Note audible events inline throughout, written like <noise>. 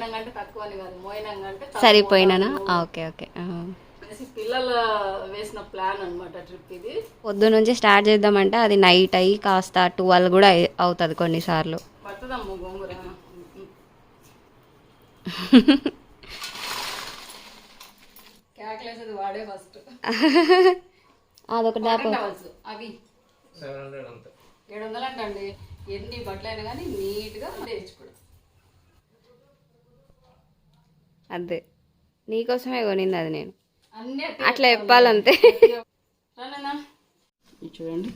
మోయినంగా అంటే తక్కువ అని కాదు. మోయినంగా అంటే తక్కువ సరిపోయినానా? కాదు. Okay okay. పిల్లలు వేసిన ప్లాన్ అన్నమాట ట్రిప్ ఇది. పొద్దు నుంచి స్టార్ట్ చేద్దామంటే అది నైట్ అయ్యి కాస్త ట్వెల్వ్ కూడా అవుతుంది కొన్నిసార్లు. పడుతుందమ్మ గోంగూర. కేకలేసేది వాడే ఫస్ట్ అదొక డాప్ అవి. ఏడు వందలు అంటండి. ఎన్ని బట్టలు అయినా కానీ నీట్గా వేయించుకోవడం అదే. నీకోసమే కొనింది అది నేను. అట్లా చెప్పాలంతే. చూడండి.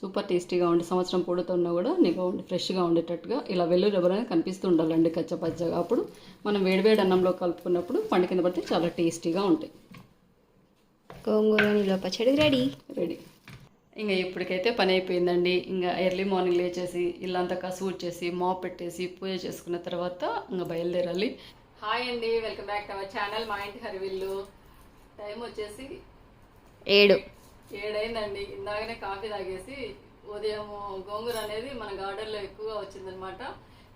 సూపర్ టేస్టీగా ఉండి సంవత్సరం పొడుతున్నా కూడా నీకు ఉండి ఫ్రెష్గా ఉండేటట్టుగా ఇలా వెల్లుల్లి రబ్బర్ అనేది కనిపిస్తూ ఉండాలండి కచ్చపచ్చగా. అప్పుడు మనం వేడివేడి అన్నంలో కలుపుకున్నప్పుడు పండు కింద పడితే చాలా టేస్టీగా ఉంటాయి. గోంగూర నీలో పచ్చడి రెడీ. రెడీ. ఇంకా ఇప్పటికైతే పని అయిపోయిందండి. ఇంకా ఎర్లీ మార్నింగ్ లేచేసి ఇల్లంతా కసు చేసి మాప్ పెట్టేసి పూజ చేసుకున్న తర్వాత ఇంకా బయలుదేరాలి. హాయ్ అండి welcome back to our channel Maa Inti Harivillu time వచ్చేసి ఏడు. ఏడైందండి. ఇందాకనే కాఫీ తాగేసి ఉదయం గోంగూర అనేది మన గార్డెన్లో ఎక్కువగా వచ్చిందనమాట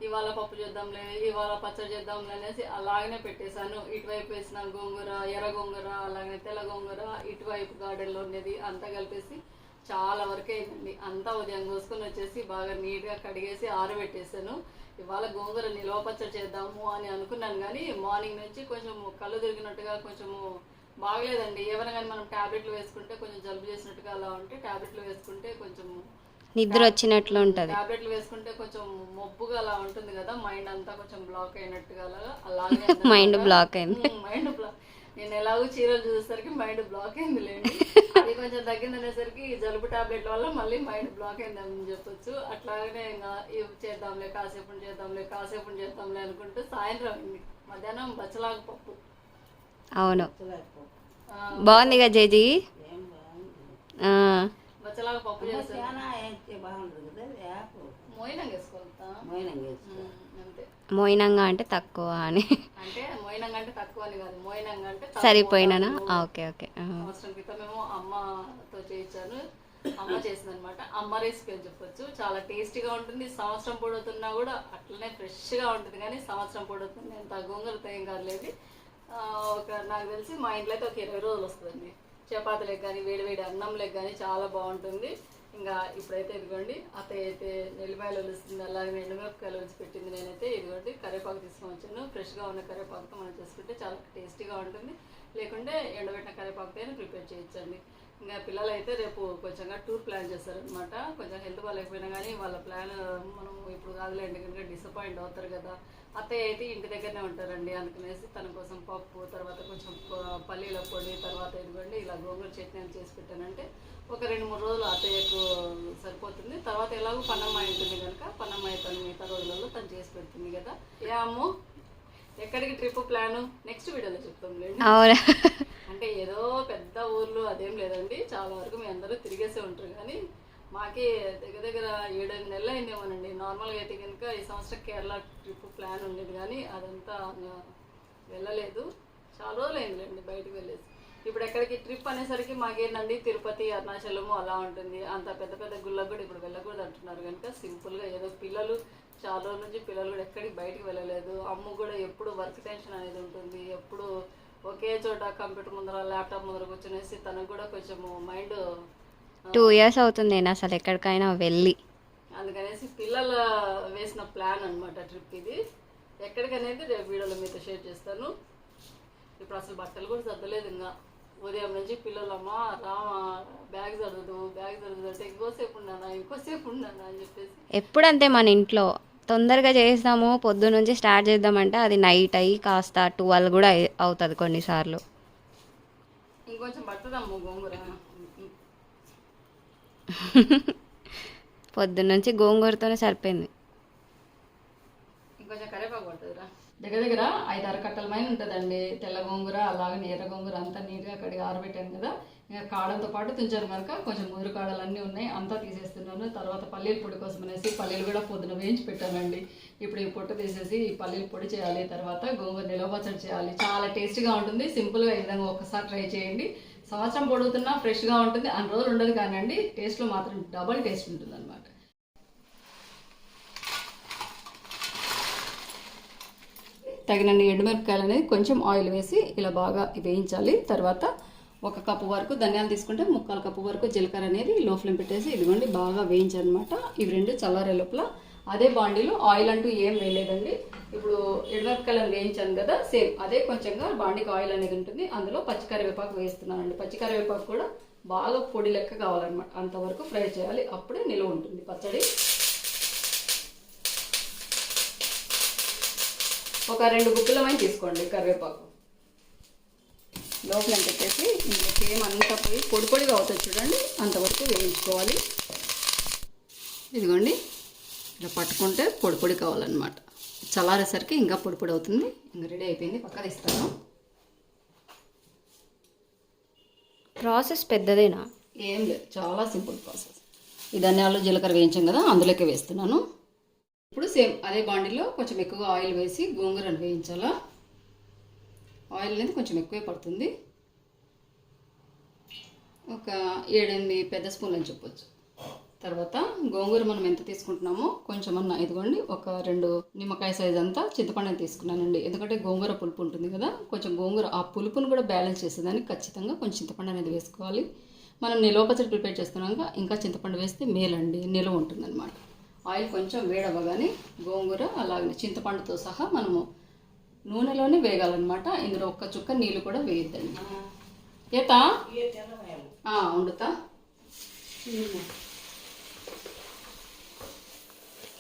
ఇవాళ పప్పు చేద్దాంలే ఇవాళ పచ్చడి చేద్దాంలే అనేసి అలాగనే పెట్టేశాను. ఇటువైపు వేసిన గోంగూర ఎర్ర గోంగూర అలాగే తెల్ల గోంగూర ఇటువైపు గార్డెన్లో ఉండేది. అంతా కలిపేసి చాలా వరకు అయిందండి. అంతా ఉదయం కోసుకొని వచ్చేసి బాగా నీట్గా కడిగేసి ఆరబెట్టేసాను ఇవాళ గోంగూర నిల్వ పచ్చడి చేద్దాము అని అనుకున్నాను కానీ మార్నింగ్ నుంచి కొంచెం కళ్ళు తిరిగినట్టుగా కొంచెము బాగలేదండి. ఏమైనా కానీ మనం టాబ్లెట్లు వేసుకుంటే కొంచెం జలుబు చేసినట్టుగా అలా ఉంటే టాబ్లెట్లు వేసుకుంటే కొంచెం నిద్ర వచ్చినట్లు ఉంటుంది. టాబ్లెట్లు వేసుకుంటే కొంచెం మొబ్బుగా అలా ఉంటుంది కదా మైండ్ అంతా కొంచెం బ్లాక్ అయినట్టుగా అలాగా అలాగే <laughs> మైండ్ బ్లాక్ అయింది. Mind block. నేను ఎలాగో చీరలు చూసేసరికి మైండ్ బ్లాక్ అయింది లేండి అది కొంచెం తగ్గింది అనేసరికి ఈ జలుబు టాబ్లెట్ వల్ల మళ్ళీ మైండ్ బ్లాక్ అయింది అని చెప్పొచ్చు. అట్లాగనే ఇంకా ఇవి చేద్దాంలే కాసేపు చేద్దాంలే కాసేపు చేద్దాంలే అనుకుంటూ సాయంత్రం అయింది. మధ్యాహ్నం బచ్చలాగా పప్పు. అవును. ఆ, బాగుంది కదా జేజీ ఆ, బచ్చలాగా పప్పు చేస్తాను మోయినంగా వేసుకోవద్దా అంతే మోయినంగా అంటే తక్కువ అని. అంటే మోయినంగా అంటే తక్కువ అని కాదు. మోయినంగా అంటే కాదు. Okay okay. సంవత్సరం క్రితమేమో అమ్మతో చేయించాను. అమ్మ చేసింది అనమాట అమ్మ రెసిపీ అని చెప్పొచ్చు. చాలా టేస్టీగా ఉంటుంది. సంవత్సరం పొడుతున్నా కూడా అట్లనే ఫ్రెష్గా ఉంటుంది. కానీ సంవత్సరం పొడుతుంది. అంత గోంగూరతో ఏం కాదులేదు ఆ, ఒక నాకు తెలిసి మా ఇంట్లో అయితే ఒక ఇరవై రోజులు వస్తుందండి. చపాతీలకు కానీ వేడి వేడి అన్నంలకు కానీ చాలా బాగుంటుంది. ఇంకా ఇప్పుడైతే ఇదిగోండి అత్తయ్య అయితే నెల్లిపాయలు వలుస్తుంది అలాగే ఎండుమిరపకాయలు వలిసి పెట్టింది నేనైతే. ఇదిగోండి కరివేపాకు తీసుకొని వచ్చాను ఫ్రెష్గా ఉన్న కరివేపాకుతో మనం చేసుకుంటే చాలా టేస్టీగా ఉంటుంది. లేకుంటే ఎండబెట్టిన కరివేపాకుతో ప్రిపేర్ చేయొచ్చండి. ఇంకా పిల్లలు అయితే రేపు కొంచెంగా టూర్ ప్లాన్ చేస్తారనమాట కొంచెం హెల్త్ బాగాలేకపోయినా కానీ వాళ్ళ ప్లాన్ మనం ఇప్పుడు కాదులేండి కనుక డిసప్పాయింట్ అవుతారు కదా. అత్తయ్య అయితే ఇంటి దగ్గరనే ఉంటారండి. అందుకనేసి తన కోసం పప్పు తర్వాత కొంచెం పల్లీల పొడి తర్వాత ఇదిగోండి ఇలా గోంగూర చట్నీ అని చేసి పెట్టానంటే ఒక రెండు మూడు రోజులు అత్తయ్యకు సరిపోతుంది. తర్వాత ఎలాగో పన్నమ్మాయి ఉంటుంది కనుక పన్నమ్మాయి తను మిగతా రోజులలో తను చేసి పెడుతుంది కదా. ఏ అమ్ము ఎక్కడికి ట్రిప్ ప్లాను నెక్స్ట్ వీడియోలో చెప్తాం లేండి అంటే ఏదో పెద్ద ఊర్లు అదేం లేదండి. చాలా వరకు మీ అందరూ తిరిగేసే ఉంటారు కానీ మాకి దగ్గర దగ్గర ఏడెనిమిది నెలలు అయిందేమోనండి. నార్మల్గా అయితే కనుక ఈ సంవత్సరం కేరళ ట్రిప్ ప్లాన్ ఉండేది కానీ అదంతా వెళ్ళలేదు. చాలా రోజులు అయిందిలేండి బయటకు వెళ్ళేసి. ఇప్పుడు ఎక్కడికి ట్రిప్ అనేసరికి మాకేంటండి తిరుపతి అరుణాచలము అలా ఉంటుంది. అంత పెద్ద పెద్ద గుళ్ళకు కూడా ఇప్పుడు వెళ్ళకూడదు అంటున్నారు కనుక సింపుల్గా ఏదో పిల్లలు చాలా రోజుల నుంచి పిల్లలు కూడా ఎక్కడికి బయటకు వెళ్ళలేదు. అమ్మ కూడా ఎప్పుడు వర్క్ టెన్షన్ అనేది ఉంటుంది. ఎప్పుడు ఒకే చోట కంప్యూటర్ ముందర ల్యాప్టాప్ ముందర కూర్చునేసి తనకు కూడా కొంచెము మైండ్ టూ ఇయర్స్ అవుతుంది నేను అసలు ఎక్కడికైనా వెళ్ళి. అందుకనేసి పిల్లలు వేసిన ప్లాన్ అన్నమాట ట్రిప్ ఇది. ఎక్కడికనేది రేపు వీడియోలో మీతో షేర్ చేస్తాను. ఇప్పుడు అసలు బట్టలు కూడా సర్దలేదు ఇంకా. ఉదయం నుంచి పిల్లలు అమ్మ రామా బ్యాగ్ సర్దుదు బ్యాగ్ సర్దుదు అంటే ఇంకోసేపు ఉన్నానా ఇంకోసేపు ఉన్నానా అని చెప్పేసి. ఎప్పుడంతే మన ఇంట్లో తొందరగా చేస్తాము పొద్దు నుంచి స్టార్ట్ చేద్దామంటే అది నైట్ అయ్యి కాస్త ట్వెల్వ్ కూడా అవుతుంది కొన్నిసార్లు. ఇంకొంచెం పడుతుందమ్మ గోంగూర. <laughs> పొద్దున్న నుంచి గోంగూరతోనే సరిపోయింది. ఇంకొంచెం కరివేపాకు పడుతుందిరా. దగ్గర దగ్గర ఐదు ఆరు కట్టల పైన ఉంటుందండి. తెల్ల గోంగూర అలాగే నీర గోంగూర అంతా నీట్గా కడిగి ఆరబెట్టాను కదా. ఇంకా కాడంతో పాటు తుంచాను కనుక కొంచెం ముదురు కాడలు అన్నీ ఉన్నాయి. అంతా తీసేస్తున్నాను. తర్వాత పల్లీల పొడి కోసం అనేసి పల్లీలు కూడా పొద్దున వేయించి పెట్టానండి. ఇప్పుడు ఈ పొట్టు తీసేసి ఈ పల్లీల పొడి చేయాలి. తర్వాత గోంగూర నిలవ పచ్చడి చేయాలి. చాలా టేస్టీగా ఉంటుంది. సింపుల్గా ఈ విధంగా ఒకసారి ట్రై చేయండి. సంవత్సరం పొడుగుతున్నా ఫ్రెష్గా ఉంటుంది. అన్ని రోజులు ఉండదు కానివ్వండి టేస్ట్లో మాత్రం డబల్ టేస్ట్ ఉంటుంది అనమాట తగినన్ని ఎండుమిరపకాయలు అనేది కొంచెం ఆయిల్ వేసి ఇలా బాగా వేయించాలి. తర్వాత ఒక కప్పు వరకు ధనియాలు తీసుకుంటే ముక్కాలు కప్పు వరకు జీలకర్ర అనేది లో ఫ్లేమ్ పెట్టేసి ఇదిగోండి బాగా వేయించాలన్నమాట ఇవి రెండు చల్లారే లోపల అదే బాండీలో ఆయిల్ అంటూ ఏం వేయలేదండి. ఇప్పుడు ఎండుమిరపకాయలను వేయించాను కదా సేమ్ అదే కొంచెంగా బాండీకి ఆయిల్ అనేది ఉంటుంది. అందులో పచ్చికరివేపాకు వేస్తున్నానండి. పచ్చికరివేపాకు కూడా బాగా పొడి లెక్క కావాలన్నమాట. అంతవరకు ఫ్రై చేయాలి. అప్పుడే నిలువ ఉంటుంది పచ్చడి. ఒక రెండు గుప్పిలమైన తీసుకోండి కరివేపాకు. లోపల పెట్టేసి ఇందులోకి ఏమంతా పోయి పొడి పొడిగా అవుతుంది చూడండి. అంతవరకు వేయించుకోవాలి. ఇదిగోండి. ఇలా పట్టుకుంటే పొడి పొడి కావాలన్నమాట. చల్లారేసరికి ఇంకా పొడి పొడి అవుతుంది. ఇంకా రెడీ అయిపోయింది. పక్కన ఇస్తాను ప్రాసెస్ పెద్దదేనా? ఏం లేదు. చాలా సింపుల్ ప్రాసెస్. ఈ ధనియాలు జీలకర్ర వేయించాం కదా అందులోకి వేస్తున్నాను. ఇప్పుడు సేమ్ అదే బాండిలో కొంచెం ఎక్కువగా ఆయిల్ వేసి గోంగూరను వేయించాలా? ఆయిల్ అనేది కొంచెం ఎక్కువే పడుతుంది. ఒక ఏడెనిమిది పెద్ద స్పూన్లు అని చెప్పొచ్చు. తర్వాత గోంగూర మనం ఎంత తీసుకుంటున్నామో కొంచెం అన్న ఇదిగోండి ఒక రెండు నిమ్మకాయ సైజ్ అంతా చింతపండుని తీసుకున్నానండి. ఎందుకంటే గోంగూర పులుపు ఉంటుంది కదా కొంచెం గోంగూర ఆ పులుపును కూడా బ్యాలెన్స్ చేసేదానికి ఖచ్చితంగా కొంచెం చింతపండు అనేది వేసుకోవాలి. మనం నిల్వ పచ్చడి ప్రిపేర్ చేస్తున్నాక ఇంకా చింతపండు వేస్తే మేలండి నిల్వ ఉంటుందన్నమాట. ఆయిల్ కొంచెం వేడవ్వగానే గోంగూర అలాగే చింతపండుతో సహా మనము నూనెలోనే వేగాలన్నమాట. ఇందులో ఒక్క చుక్క నీళ్ళు కూడా వేయద్దండి. ఏతా? ఆ, వండుతా.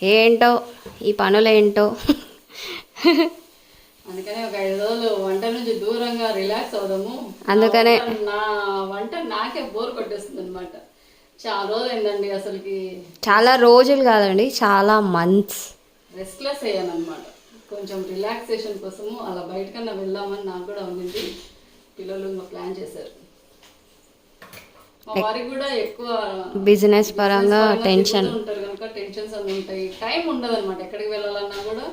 ఏంటో ఈ పనులేంటో. అందుకనే ఒక ఐదు రోజులు వంట నుంచి దూరంగా రిలాక్స్ అవుదాము. అందుకనే. నా వంట- నాకే బోర్ కొట్టేస్తుంది అనమాట చాలా రోజులు అయిందండి అసలుకి. చాలా రోజులు కాదండి చాలా మంత్స్ రెస్ట్లెస్ అయ్యాను అనమాట కొంచెం రిలాక్సేషన్ కోసము అలా బయటకన్నా వెళ్దామని నాకు కూడా ఉండింది. పిల్లలు ఇంకా ప్లాన్ చేశారు మా వారికి కూడా ఎక్కువ బిజినెస్ పరంగా టెన్షన్ ఉంటారు కనుక టెన్షన్స్ అన్నీ ఉంటాయి. టైం ఉండదు అనమాట ఎక్కడికి వెళ్ళాలన్నా కూడా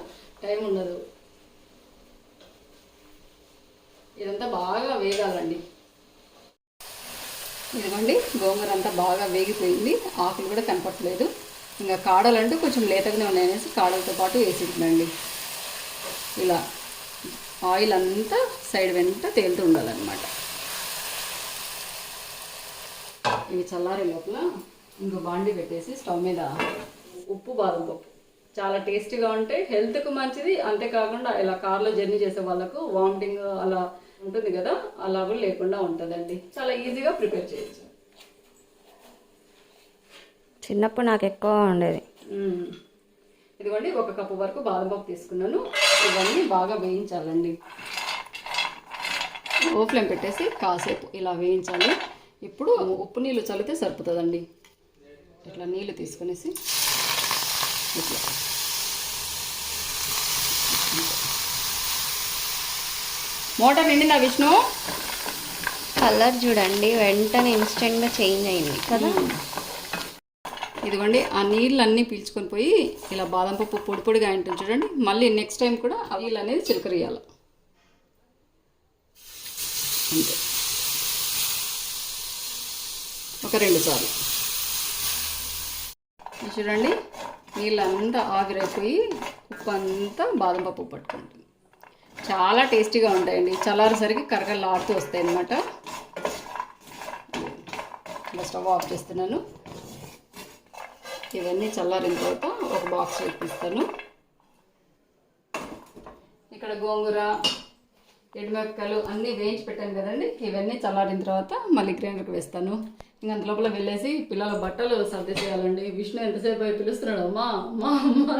టైం ఉండదు. ఇదంతా బాగా వేగాలండి. ఇదిగోండి గోంగూర అంతా బాగా వేగిపోయింది. ఆకులు కూడా కనపట్లేదు ఇంకా కాడలు అంటూ కొంచెం లేతగానే ఉన్నాయనేసి కాడలతో పాటు వేసిందండి ఇలా ఆయిల్ అంతా సైడ్ వెంట తేలుతూ ఉండాలన్నమాట. ఇవి చల్లారే లోపల ఇంకో బాండి పెట్టేసి స్టవ్ మీద ఉప్పు బాదం పప్పు. చాలా టేస్టీగా ఉంటాయి. హెల్త్కు మంచిది. అంతేకాకుండా ఇలా కార్లో జర్నీ చేసే వాళ్ళకు వామిటింగ్ అలా ఉంటుంది కదా అలా కూడా లేకుండా ఉంటుందండి. చాలా ఈజీగా ప్రిపేర్ చేయొచ్చు. చిన్నప్పుడు నాకు ఎక్కువ ఉండేది. ఇదిగోండి ఒక కప్పు వరకు బాదం పప్పు తీసుకున్నాను. ఇవన్నీ బాగా వేయించాలండి. ఓ ఫ్లేమ్ పెట్టేసి కాసేపు ఇలా వేయించాలి. ఇప్పుడు ఉప్పు నీళ్ళు చల్లితే సరిపోతుందండి. ఇట్లా నీళ్ళు తీసుకునేసి ఇట్లా. మోటార్ నిండిందా విష్ణు? కలర్ చూడండి వెంటనే ఇన్స్టెంట్గా చేంజ్ అయింది కదా. ఇదిగోండి ఆ నీళ్ళన్నీ పీల్చుకొని పోయి ఇలా బాదం పప్పు పొడి పొడిగా ఉంటుంది చూడండి. మళ్ళీ నెక్స్ట్ టైం కూడా ఆ నీళ్ళు అనేది చిలకరియాలి అంతే. ఒక రెండు సార్లు చూడండి నీళ్ళంతా ఆవిరైపోయి ఉప్పు అంతా బాదం పప్పు పట్టుకుంటుంది. చాలా టేస్టీగా ఉంటాయండి. చల్లారేసరికి కరకరలాడుతూ వస్తాయి అన్నమాట ఇలా స్టవ్ ఆఫ్ చేస్తున్నాను. ఇవన్నీ చల్లారిన తర్వాత ఒక బాక్స్ పెట్టిస్తాను ఇక్కడ గోంగూర ఎండుమిరపకాయలు అన్నీ వేయించి పెట్టాను కదండి. ఇవన్నీ చల్లారిన తర్వాత మళ్ళీ గ్రైండర్కి వేస్తాను. ఇంక అంత లోపల వెళ్ళేసి పిల్లల బట్టలు సర్ది చేయాలండి విష్ణు ఎంతసేపు అయి పిలుస్తున్నాడు? అమ్మా అమ్మా అమ్మా.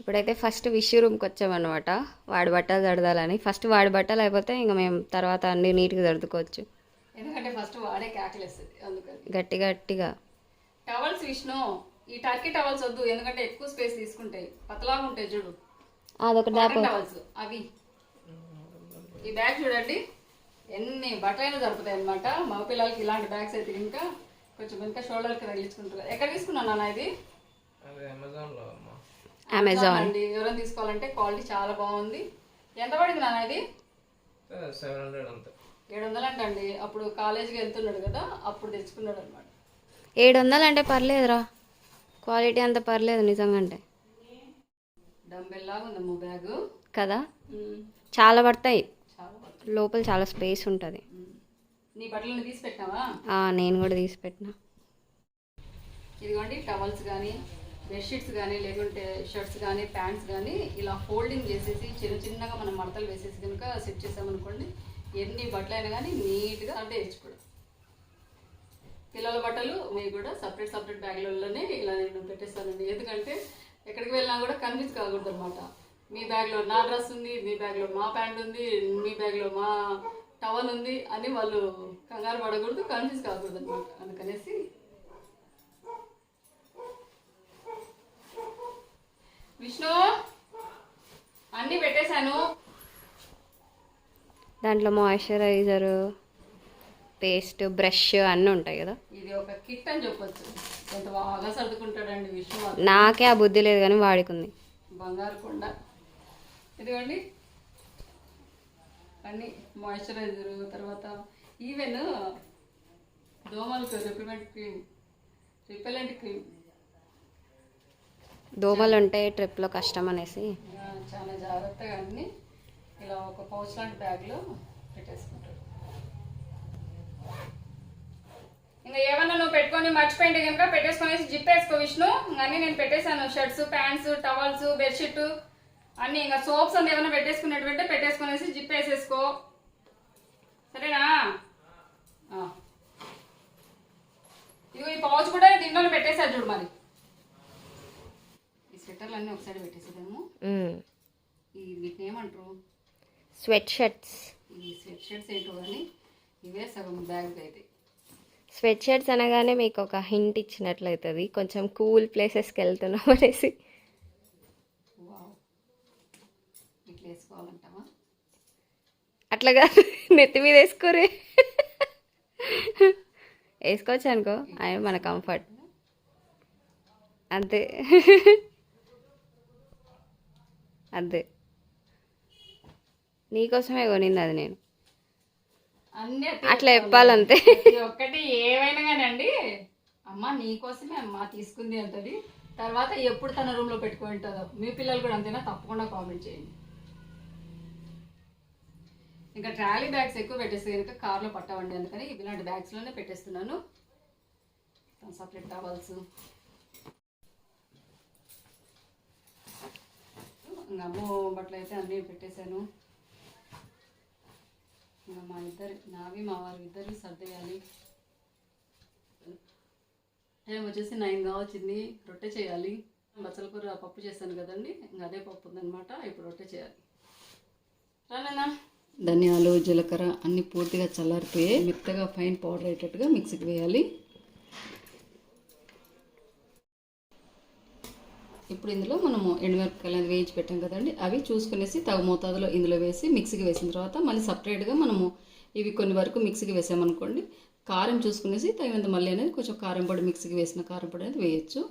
ఇప్పుడైతే ఫస్ట్ విష్ రూమ్కి వచ్చామన్నమాట. వాడి బట్టలు దడదాలని ఫస్ట్ వాడి బట్టలు అయిపోతే ఇంకా మేము తర్వాత అన్ని నీట్గా దడుకోవచ్చు ఎందుకంటే ఫస్ట్ వాడే క్యాకలేస్తుంది అందుకని. గట్టి గట్టిగా. టవల్స్ విష్ణు ఈ టర్కీ టవల్స్ వద్దు. ఎందుకంటే ఎక్కువ స్పేస్ తీసుకుంటాయి. పతలాగా ఉంటాయి చూడు. అదొక టవల్స్ అవి. ఈ బ్యాగ్ చూడండి. ఎన్ని బట్టలైనా దొరుకుతాయి అనమాట మగ పిల్లలకి ఇలాంటి బ్యాగ్స్ అయితే ఇంకా కొంచెం ఇంకా షోల్డర్కి తగిలించుకుంటారు. ఎక్కడ తీసుకున్నాను నాన్న ఇది? అమెజాన్లో అమ్మా. అమెజాన్ అండి ఎవరైనా తీసుకోవాలంటే క్వాలిటీ చాలా బాగుంది. ఎంత పడింది నాన్న ఇది? సెవెన్ హండ్రెడ్ అంతే. ఏడు వందలు అంటండి. అప్పుడు కాలేజీకి వెళ్తున్నాడు కదా అప్పుడు తెచ్చుకున్నాడు అనమాట ఏడు వందలు అంటే పర్లేదురా. క్వాలిటీ అంత పర్లేదు నిజంగా అంటే డంబెల్ లాగా ఉందమ్మ బ్యాగ్ కదా? చాలా పడతాయి. లోపల చాలా స్పేస్ ఉంటుంది. నీ బట్టలను తీసి పెట్టినావా నేను కూడా తీసి పెట్టిన ఇదిగోండి టవల్స్ కానీ బెడ్షీట్స్ కానీ లేకుంటే షర్ట్స్ కానీ ప్యాంట్స్ కానీ ఇలా ఫోల్డింగ్ చేసేసి చిన్న చిన్నగా మనం మడతలు వేసేసి కనుక సెట్ చేసామనుకోండి ఎన్ని బట్టలు అయినా కానీ నీట్గా అంటే వేసుకోవడం పిల్లల బట్టలు మీరు కూడా సపరేట్ సపరేట్ బ్యాగ్లలోనే ఇలా నేను పెట్టేస్తానండి. ఎందుకంటే ఎక్కడికి వెళ్ళినా కూడా కన్ఫ్యూజ్ కాకూడదు అనమాట మీ బ్యాగ్లో నా డ్రెస్ ఉంది మీ బ్యాగ్లో మా ప్యాంట్ ఉంది మీ బ్యాగ్లో మా టవల్ ఉంది అని వాళ్ళు కంగారు పడకూడదు కన్ఫ్యూజ్ కాకూడదు అనమాట. అందుకనేసి విష్ణు అన్నీ పెట్టేశాను. దాంట్లో మాయిశ్చరైజర్ పేస్ట్ బ్రష్ అన్నీ ఉంటాయి కదా. ఇది ఒక కిట్ అని చెప్పొచ్చు. ఎంత బాగా సర్దుకుంటాడండి విష్ణు. నాకే ఆ బుద్ధి లేదు కానీ వాడికి ఉంది బంగారు కొండ. ఇదిగోండి అన్ని మాయిశ్చరైజర్ తర్వాత ఈవెన్ దోమలకు రిపెలెంట్ క్రీమ్ రిపెలెంట్ క్రీమ్. దోమలు ఉంటే ట్రిప్లో కష్టం అనేసి. చాలా జాగ్రత్తగా అన్ని ఇలా ఒక పౌచ్ లాంటి బ్యాగ్లో పెట్టేసుకుంటాడు ఇంకా ఏమన్నా నువ్వు పెట్టుకొని మర్చిపోయింటే కనుక పెట్టేసుకొనేసి జిప్ వేసుకో విష్ణు. అన్ని నేను పెట్టేశాను. Shirts pants towels bedsheet. అన్ని ఇంకా సోప్స్ అంతా ఏమైనా పెట్టేసుకున్నటువంటి పెట్టేసుకొనేసి జిప్ వేసేసుకో. సరేనా? ఆ. ఇదిగో ఈ పౌచ్ కూడా దీంట్లోనే పెట్టేశారు చూడు మరి. ఈ స్వెటర్లు అన్నీ ఒకసారి పెట్టేసేదేమో ఈ వీటిని ఏమంటారు? Sweatshirts. ఈ స్వెట్ షర్ట్స్ ఏంటో కానీ ఇవే సగం బ్యాగ్ అయితే. స్వెట్ షర్ట్స్ అనగానే మీకు ఒక హింట్ ఇచ్చినట్లయితుంది. కొంచెం కూల్ ప్లేసెస్కి వెళ్తున్నాం అనేసి వావ్ ఇట్లా వేసుకోవాలంటావా? అట్లాగా <laughs> నెత్తి మీద వేసుకోరే. వేసుకోవచ్చు అనుకో. ఆయన మన కంఫర్ట్ అంతే. అంతే. నీకోసమే కొనింది అది నేను. అట్లా చెప్పాలంతే. ఒక్కటి ఏమైనా కానీ అండి అమ్మ నీకోసమే అమ్మ తీసుకుంది అంటది తర్వాత ఎప్పుడు తన రూమ్లో పెట్టుకొని ఉంటుందో. మీ పిల్లలు కూడా అంతేనా? తప్పకుండా కామెంట్ చేయండి. ఇంకా ట్రాలీ బ్యాగ్స్ ఎక్కువ పెట్టేస్తే కనుక కార్లో పట్టవండి అందుకని ఇలాంటి బ్యాగ్స్లోనే పెట్టేస్తున్నాను. సపరేట్ టవల్స్ ఇంకా అమ్మో బట్టలు అయితే అన్నీ పెట్టేశాను. ఇంకా మా ఇద్దరు నావి మా వారి ఇద్దరు సర్దేయాలి. టైం వచ్చేసి నైన్ కావచ్చింది రొట్టె చేయాలి. బచ్చల కూర పప్పు చేస్తాను కదండి ఇంకా అదే పప్పు ఉందనమాట ఇప్పుడు రొట్టె చేయాలి. రానన్నా ధనియాలు జీలకర్ర అన్నీ పూర్తిగా చల్లారిపోయి మెత్తగా ఫైన్ పౌడర్ అయ్యేటట్టుగా మిక్సీకి వేయాలి. ఇప్పుడు ఇందులో మనము ఎండుమిరపకాయలు అనేది వేయించి పెట్టాం కదండి. అవి చూసుకునేసి తగు మోతాదులో ఇందులో వేసి మిక్సీకి వేసిన తర్వాత మళ్ళీ సపరేట్గా మనము ఇవి కొన్ని వరకు మిక్సీకి వేసామనుకోండి. కారం చూసుకునేసి తగినంత మళ్ళీ అనేది కొంచెం కారం పొడి మిక్సీకి వేసిన కారం పొడి అనేది వేయచ్చు.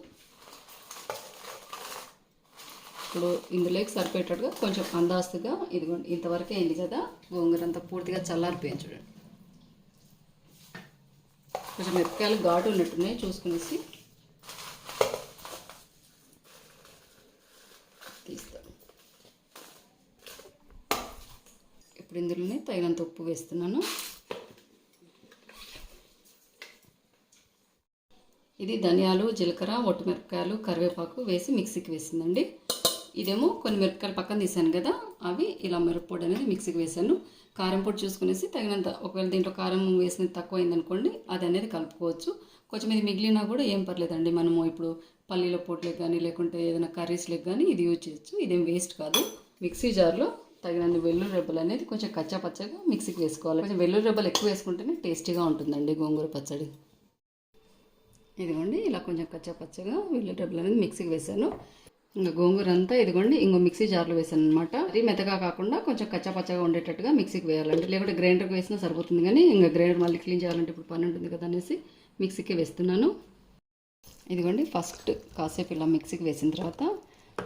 ఇప్పుడు ఇందులోకి సరిపోయేటట్టుగా కొంచెం అందాస్తుగా ఇదిగోండి ఇంతవరకే అయింది కదా. గోంగూర అంతా పూర్తిగా చల్లారిపోయింది చూడండి. కొంచెం మిరపకాయలు ఘాటు ఉన్నట్టున్నాయి చూసుకునేసి తీస్తాం ఇప్పుడు ఇందులోనే తగినంత ఉప్పు వేస్తున్నాను. ఇది ధనియాలు జీలకర్ర ఒట్టిమిరపకాయలు కరివేపాకు వేసి మిక్సీకి వేసిందండి. ఇదేమో కొన్ని మిరపకాయలు పక్కన తీసాను కదా అవి ఇలా మిరప్పొడి అనేది మిక్సీకి వేసాను కారం పొడి చూసుకునేసి తగినంత ఒకవేళ దీంట్లో కారం వేసినది తక్కువ అయిందనుకోండి అది అనేది కలుపుకోవచ్చు. కొంచెం ఇది మిగిలినా కూడా ఏం పర్లేదండి. మనము ఇప్పుడు పల్లీల పొట్లకు కానీ లేకుంటే ఏదైనా కర్రీస్లకు కానీ ఇది యూజ్ చేయొచ్చు. ఇదేం వేస్ట్ కాదు. మిక్సీ జార్లో తగినంత వెల్లుల్లి రెబ్బలు అనేది కొంచెం కచ్చా పచ్చగా మిక్సీకి వేసుకోవాలి. కొంచెం వెల్లుల్లి రెబ్బలు ఎక్కువ వేసుకుంటేనే టేస్టీగా ఉంటుందండి గోంగూర పచ్చడి. ఇదిగోండి ఇలా కొంచెం కచ్చా పచ్చగా వెల్లుల్లి రెబ్బలు అనేది మిక్సీకి వేసాను ఇంకా గోంగూర అంతా ఇదిగోండి ఇంకో మిక్సీ జార్లో వేసాను అనమాట అది మెత్తగా కాకుండా కొంచెం కచ్చా పచ్చగా ఉండేటట్టుగా మిక్సీకి వేయాలండి. లేకుంటే గ్రైండర్కి వేసినా సరిపోతుంది కానీ ఇంకా గ్రైండర్ మళ్ళీ క్లీన్ చేయాలంటే ఇప్పుడు పని ఉంటుంది కదా అనేసి మిక్సీకి వేస్తున్నాను. ఇదిగోండి ఫస్ట్ కాసేపు ఇలా మిక్సీకి వేసిన తర్వాత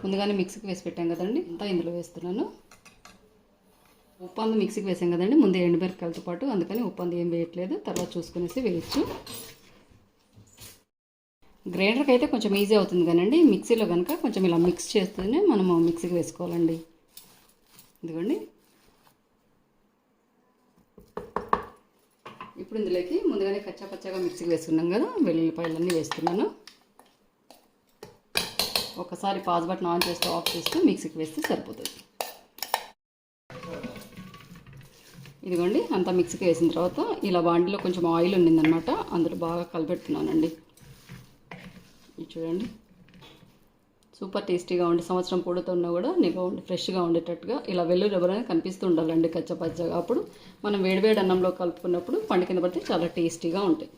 ముందుగానే మిక్సీకి వేసి పెట్టాం కదండి అంతా ఇందులో వేస్తున్నాను. ఉప్పు అందు మిక్సీకి వేసాం కదండి ముందే ఎండుమిరపకాయలతో పాటు అందుకని ఉప్పు అందు ఏం వేయట్లేదు తర్వాత చూసుకునేసి వేయచ్చు. గ్రైండర్కి అయితే కొంచెం ఈజీ అవుతుంది కానండి మిక్సీలో కనుక కొంచెం ఇలా మిక్స్ చేస్తేనే మనము మిక్సీకి వేసుకోవాలండి. ఇదిగోండి. ఇప్పుడు ఇందులోకి ముందుగానే కచ్చా పచ్చగా మిక్సీకి వేసుకున్నాం కదా. వెల్లుల్లిపాయలన్నీ వేస్తున్నాను. ఒకసారి పాజ్ బటన్ ఆన్ చేస్తూ ఆఫ్ చేస్తూ మిక్సీకి వేస్తే సరిపోతుంది. ఇదిగోండి అంతా మిక్సీకి వేసిన తర్వాత ఇలా బాండిలో కొంచెం ఆయిల్ ఉండిందనమాట అందులో బాగా కలిపెడుతున్నానండి ఇది చూడండి. సూపర్ టేస్టీగా ఉండి సంవత్సరం పొడితో ఉన్నా కూడా నిల్వ ఉండి ఫ్రెష్గా ఉండేటట్టుగా ఇలా వెల్లుల్లి అనేది కనిపిస్తూ ఉండాలండి కచ్చపచ్చగా అప్పుడు మనం వేడివేడి అన్నంలో కలుపుకున్నప్పుడు పండు కింద పడితే చాలా టేస్టీగా ఉంటాయి.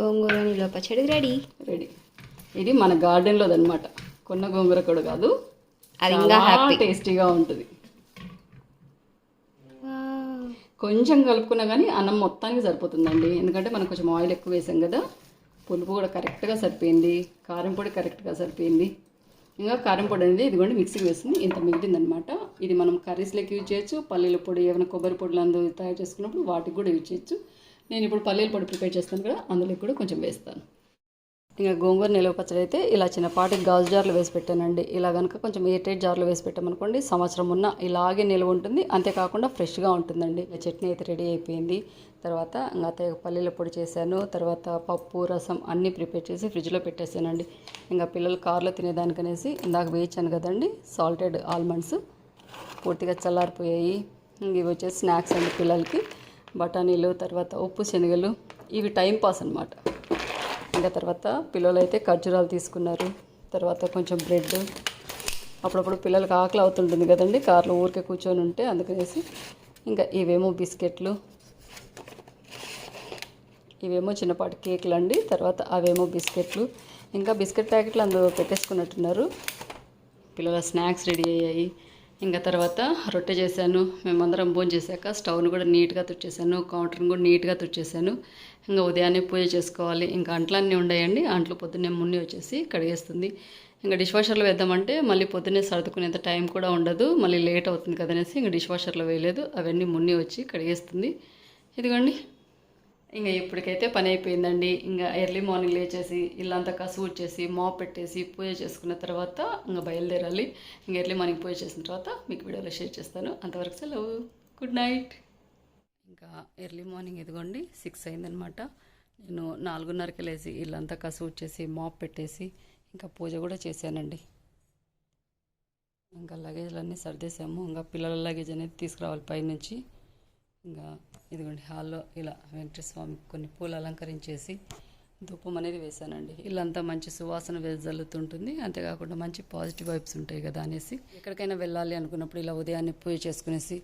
గోంగూర నిల్వ పచ్చడి రెడీ. రెడీ. ఇది మన గార్డెన్లోది అనమాట కొన్న గోంగూర కూడా కాదు. అది ఇంకా హ్యాపీ. టేస్టీగా ఉంటుంది. కొంచెం కలుపుకున్నా కానీ అన్నం మొత్తానికి సరిపోతుందండి. ఎందుకంటే మనం కొంచెం ఆయిల్ ఎక్కువ వేసాం కదా పులుపు కూడా కరెక్ట్గా సరిపోయింది కారం పొడి కరెక్ట్గా సరిపోయింది. ఇంకా కారం పొడి అనేది ఇదిగోండి మిక్సీకి వేసింది ఇంత మిగిలిందనమాట ఇది మనం కర్రీస్లోకి యూజ్ చేయొచ్చు పల్లీల పొడి ఏమైనా కొబ్బరి పొడులు అందులో తయారు చేసుకున్నప్పుడు వాటికి కూడా యూజ్ చేయొచ్చు. నేను ఇప్పుడు పల్లీల పొడి ప్రిపేర్ చేస్తాను కదా అందులోకి కూడా కొంచెం వేస్తాను. ఇంకా గోంగూర నిలవ పచ్చడి అయితే ఇలా చిన్నపాటి గాజు జార్లు వేసి పెట్టానండి. ఇలా కనుక కొంచెం ఎయిర్ జార్లు వేసి పెట్టామనుకోండి సంవత్సరం ఉన్న ఇలాగే నిల్వ ఉంటుంది. అంతేకాకుండా ఫ్రెష్గా ఉంటుందండి. ఇంకా చట్నీ అయితే రెడీ అయిపోయింది. తర్వాత ఇంకా అత్తయ్య పల్లీల పొడి చేశాను. తర్వాత పప్పు రసం అన్నీ ప్రిపేర్ చేసి ఫ్రిడ్జ్లో పెట్టేశానండి ఇంకా పిల్లలు కార్లో తినేదానికనేసి ఇందాక వేయించాను కదండి సాల్టెడ్ ఆల్మండ్స్ పూర్తిగా చల్లారిపోయాయి. ఇవి వచ్చేసి స్నాక్స్ అండి పిల్లలకి. బఠానీలు తర్వాత ఉప్పు శనగలు ఇవి టైం పాస్ అనమాట ఇంకా తర్వాత పిల్లలు అయితే ఖర్జూరాలు తీసుకున్నారు. తర్వాత కొంచెం బ్రెడ్. అప్పుడప్పుడు పిల్లలకి ఆకలి అవుతుంటుంది కదండి కార్లో ఊరికే కూర్చొని ఉంటే అందుకనేసి ఇంకా ఇవేమో బిస్కెట్లు. ఇవేమో చిన్నపాటి కేకులు అండి తర్వాత అవేమో బిస్కెట్లు. ఇంకా బిస్కెట్ ప్యాకెట్లు అందులో పెట్టేసుకున్నట్టున్నారు. పిల్లల స్నాక్స్ రెడీ అయ్యాయి. ఇంకా తర్వాత రొట్టె చేశాను. మేమందరం భోజనం చేశాక స్టవ్ను కూడా నీట్గా తుడిచేసాను కౌంటర్ని కూడా నీట్గా తుడిచేసాను ఇంకా ఉదయాన్నే పూజ చేసుకోవాలి. ఇంకా అంట్లన్నీ ఉండయండి. అంట్లు పొద్దున్నే మున్ని వచ్చేసి కడిగేస్తుంది. ఇంకా డిష్ వాషర్లో వేద్దామంటే మళ్ళీ పొద్దున్నే సర్దుకునేంత టైం కూడా ఉండదు. మళ్ళీ లేట్ అవుతుంది కదనేసి ఇంకా డిష్ వాషర్లో వేయలేదు. అవన్నీ మున్ని వచ్చి కడిగేస్తుంది. ఇదిగోండి. ఇంకా ఇప్పటికైతే పని అయిపోయిందండి. ఇంకా ఎర్లీ మార్నింగ్ లేచేసి ఇల్లంతా కసు చేసి మాప్ పెట్టేసి పూజ చేసుకున్న తర్వాత ఇంకా బయలుదేరాలి. ఇంకా ఎర్లీ మార్నింగ్ పూజ చేసిన తర్వాత మీకు వీడియోలో షేర్ చేస్తాను. అంతవరకు సెలవు. Good night. ఇంకా ఎర్లీ మార్నింగ్ ఇదిగోండి సిక్స్ అయిందనమాట. నేను నాలుగున్నరకి లేచి ఇల్లంతా కసు చేసి మాప్ పెట్టేసి ఇంకా పూజ కూడా చేశానండి. ఇంకా లగేజ్లన్నీ సర్దేశాము. ఇంకా పిల్లల లగేజ్ అనేది తీసుకురావాలి పైనుంచి. ఇంకా ఇదిగోండి హాల్లో ఇలా వెంకటేశ్వర స్వామి కొన్ని పూలు అలంకరించేసి ధూపం అనేది వేశానండి. ఇల్లంతా మంచి సువాసన వెదజల్లుతుంటుంది అంతేకాకుండా మంచి పాజిటివ్ వైబ్స్ ఉంటాయి కదా అనేసి ఎక్కడికైనా వెళ్ళాలి అనుకున్నప్పుడు ఇలా ఉదయాన్నే పూజ చేసుకునేసి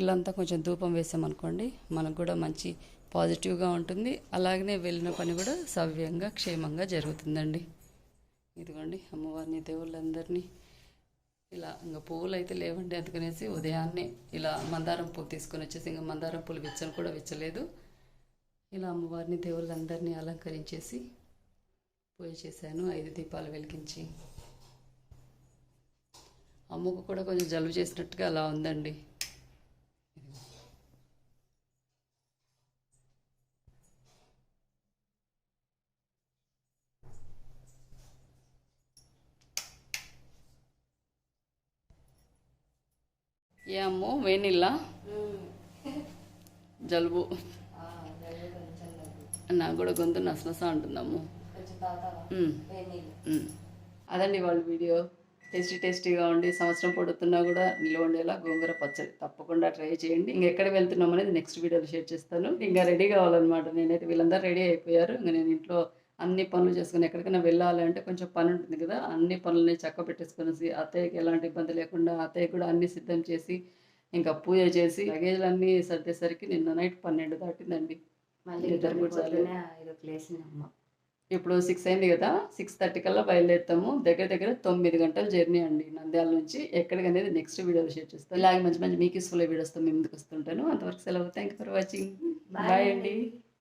ఇల్లంతా కొంచెం ధూపం వేసామనుకోండి మనకు కూడా మంచి పాజిటివ్గా ఉంటుంది. అలాగనే వెళ్ళిన పని కూడా సవ్యంగా క్షేమంగా జరుగుతుందండి. ఇదిగోండి అమ్మవారిని దేవుళ్ళందరినీ ఇలా ఇంకా పువ్వులు అయితే లేవండి అందుకనేసి ఉదయాన్నే ఇలా మందారం పువ్వు తీసుకొని వచ్చేసి ఇంకా మందారం పూలు విచ్చను కూడా విచ్చలేదు. ఇలా అమ్మవారిని దేవుళ్ళందరినీ అలంకరించేసి పూజ చేశాను. ఐదు దీపాలు వెలిగించి. అమ్మకు కూడా కొంచెం జలుబు చేసినట్టుగా అలా ఉందండి. ఏ అమ్మో వేనిల్లా జలుబు. నాకు కూడా గొంతు నసనస ఉంటుందమ్ము. అదండి వాళ్ళ వీడియో. టేస్టీ టేస్టీగా ఉండి సంవత్సరం పొడుతున్నా కూడా నిల్వ ఉండేలా గోంగూర పచ్చడి తప్పకుండా ట్రై చేయండి. ఇంకెక్కడ ఎక్కడ వెళ్తున్నాం అనేది నెక్స్ట్ వీడియోలో షేర్ చేస్తాను. ఇంకా రెడీ కావాలన్నమాట. నేనైతే వీళ్ళందరూ రెడీ అయిపోయారు. ఇంకా నేను ఇంట్లో అన్ని పనులు చేసుకుని ఎక్కడికైనా వెళ్ళాలి అంటే కొంచెం పని ఉంటుంది కదా. అన్ని పనులని చక్క పెట్టేసుకునేసి అత్తయ్యకి ఎలాంటి ఇబ్బంది లేకుండా అత్తయ్య కూడా అన్ని సిద్ధం చేసి ఇంకా పూజ చేసి లగేజ్లు అన్నీ సర్దేసరికి నిన్న నైట్ పన్నెండు దాటిందండి. ఇప్పుడు సిక్స్ అయింది కదా. సిక్స్ థర్టీ కల్లా బయలుదేరుతాము. దగ్గర దగ్గర తొమ్మిది గంటల జర్నీ అండి. నంద్యాల నుంచి ఎక్కడికి అనేది నెక్స్ట్ వీడియోలో షేర్ చేస్తాను. ఇలాగే మంచి మంచి మీకు యూస్ఫుల్ వీడియోస్తో మేము ముందుకు వస్తుంటాను. అంతవరకు సెలవు. థ్యాంక్ ఫర్ వాచింగ్ బాయ్ అండి.